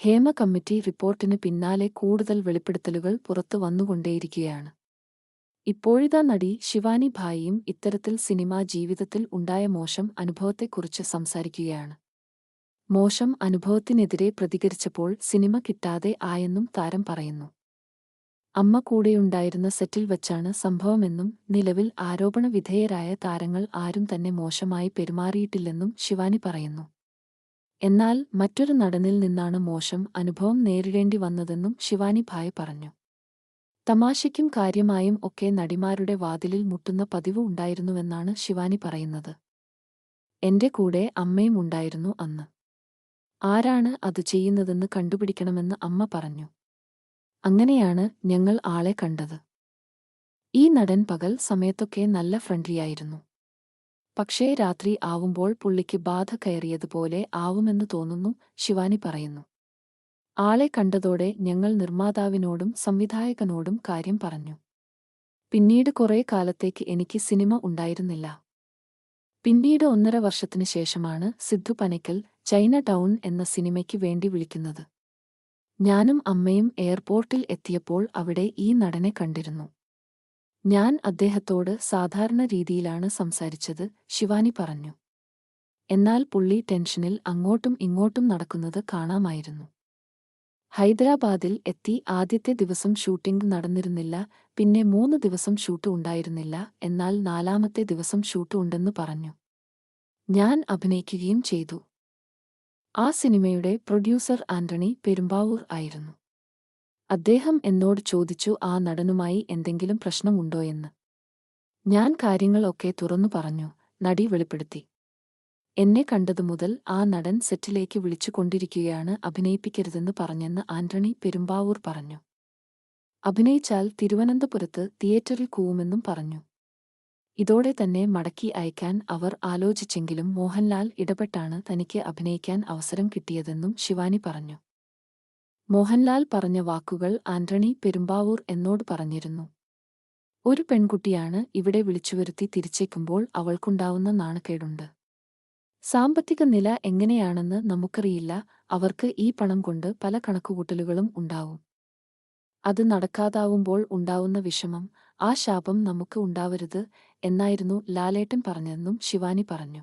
Hema committee റിപ്പോർട്ടിന് പിന്നാലെ കൂടുതൽ വെളിപ്പെടുത്തലുകൾ പുറത്തു വന്നുകൊണ്ടേയിരിക്കുകയാണ്. ഇപ്പോഴിതാ നടി ശിവാനി ഭായിയും ഇത്തരത്തിൽ സിനിമാ ജീവിതത്തിൽ ഉണ്ടായ മോശം അനുഭവത്തെക്കുറിച്ച് സംസാരിക്കുകയാണ്. മോശം അനുഭവത്തിനെതിരെ പ്രതികരിച്ചപ്പോൾ സിനിമ കിട്ടാതെ ആയെന്നും താരം പറയുന്നു. അമ്മ കൂടെയുണ്ടായിരുന്ന സെറ്റിൽ വച്ചാണ് സംഭവമെന്നും നിലവിൽ ആരോപണ വിധേയരായ താരങ്ങൾ ആരും തന്നെ മോശമായി പെരുമാറിയിട്ടില്ലെന്നും ശിവാനി പറയുന്നു. എന്നാൽ മറ്റൊരു നടനിൽ നിന്നാണ് മോശം അനുഭവം നേരിടേണ്ടി വന്നതെന്നും ശിവാനി ഭായ് പറഞ്ഞു. തമാശയ്ക്കും കാര്യമായും ഒക്കെ നടിമാരുടെ വാതിലിൽ മുട്ടുന്ന പതിവ് ഉണ്ടായിരുന്നുവെന്നാണ് ശിവാനി പറയുന്നത്. എന്റെ കൂടെ അമ്മയും ഉണ്ടായിരുന്നു അന്ന്. ആരാണ് അത് ചെയ്യുന്നതെന്ന് കണ്ടുപിടിക്കണമെന്ന് അമ്മ പറഞ്ഞു. അങ്ങനെയാണ് ഞങ്ങൾ ആളെ കണ്ടത്. ഈ നടൻ പകൽ സമയത്തൊക്കെ നല്ല ഫ്രണ്ട്ലിയായിരുന്നു പക്ഷേ രാത്രി ആവുമ്പോൾ പുള്ളിക്ക് ബാധ കയറിയതുപോലെ ആവുമെന്ന് തോന്നുന്നു ശിവാനി പറയുന്നു. ആളെ കണ്ടതോടെ ഞങ്ങൾ നിർമ്മാതാവിനോടും സംവിധായകനോടും കാര്യം പറഞ്ഞു. പിന്നീട് കുറേ കാലത്തേക്ക് എനിക്ക് സിനിമ ഉണ്ടായിരുന്നില്ല. പിന്നീട് ഒന്നര വർഷത്തിനു ശേഷമാണ് സിദ്ധു പനയ്ക്കൽ ചൈന ടൗൺ എന്ന സിനിമയ്ക്ക് വേണ്ടി വിളിക്കുന്നത്. ഞാനും അമ്മയും എയർപോർട്ടിൽ എത്തിയപ്പോൾ അവിടെ ഈ നടനെ കണ്ടിരുന്നു. ഞാൻ അദ്ദേഹത്തോട് സാധാരണ രീതിയിലാണ് സംസാരിച്ചത് ശിവാനി പറഞ്ഞു. എന്നാൽ പുള്ളി ടെൻഷനിൽ അങ്ങോട്ടും ഇങ്ങോട്ടും നടക്കുന്നത് കാണാമായിരുന്നു. ഹൈദരാബാദിൽ എത്തി ആദ്യത്തെ ദിവസം ഷൂട്ടിംഗ് നടന്നിരുന്നില്ല പിന്നെ മൂന്ന് ദിവസം ഷൂട്ട് ഉണ്ടായിരുന്നില്ല എന്നാൽ നാലാമത്തെ ദിവസം ഷൂട്ട് ഉണ്ടെന്ന് പറഞ്ഞു. ഞാൻ അഭിനയിക്കുകയും ചെയ്തു. ആ സിനിമയുടെ പ്രൊഡ്യൂസർ ആന്റണി പെരുമ്പാവൂർ ആയിരുന്നു. അദ്ദേഹം എന്നോട് ചോദിച്ചു ആ നടനുമായി എന്തെങ്കിലും പ്രശ്നമുണ്ടോയെന്ന് ഞാൻ കാര്യങ്ങളൊക്കെ തുറന്നു പറഞ്ഞു നടി വെളിപ്പെടുത്തി. എന്നെ കണ്ടതു മുതൽ ആ നടൻ സെറ്റിലേക്ക് വിളിച്ചുകൊണ്ടിരിക്കുകയാണ് അഭിനയിപ്പിക്കരുതെന്ന് പറഞ്ഞെന്ന് ആന്റണി പെരുമ്പാവൂർ പറഞ്ഞു. അഭിനയിച്ചാൽ തിരുവനന്തപുരത്ത് തിയേറ്ററിൽ കൂവുമെന്നും പറഞ്ഞു. ഇതോടെ തന്നെ മടക്കി അയക്കാൻ അവർ ആലോചിച്ചെങ്കിലും മോഹൻലാൽ ഇടപെട്ടാണ് തനിക്ക് അഭിനയിക്കാൻ അവസരം കിട്ടിയതെന്നും ശിവാനി പറഞ്ഞു. മോഹൻലാൽ പറഞ്ഞ വാക്കുകൾ ആന്റണി പെരുമ്പാവൂർ എന്നോട് പറഞ്ഞിരുന്നു. ഒരു പെൺകുട്ടിയാണ് ഇവിടെ വിളിച്ചുവരുത്തി തിരിച്ചേക്കുമ്പോൾ അവൾക്കുണ്ടാവുന്ന നാണക്കേടുണ്ട്. സാമ്പത്തിക നില എങ്ങനെയാണെന്ന് നമുക്കറിയില്ല അവർക്ക് ഈ പണം കൊണ്ട് പല കണക്കുകൂട്ടലുകളും ഉണ്ടാവും. അത് നടക്കാതാവുമ്പോൾ ഉണ്ടാവുന്ന വിഷമം ആ ശാപം നമുക്ക് ഉണ്ടാവരുത് എന്നായിരുന്നു ലാലേട്ടൻ പറഞ്ഞതെന്നും ശിവാനി പറഞ്ഞു.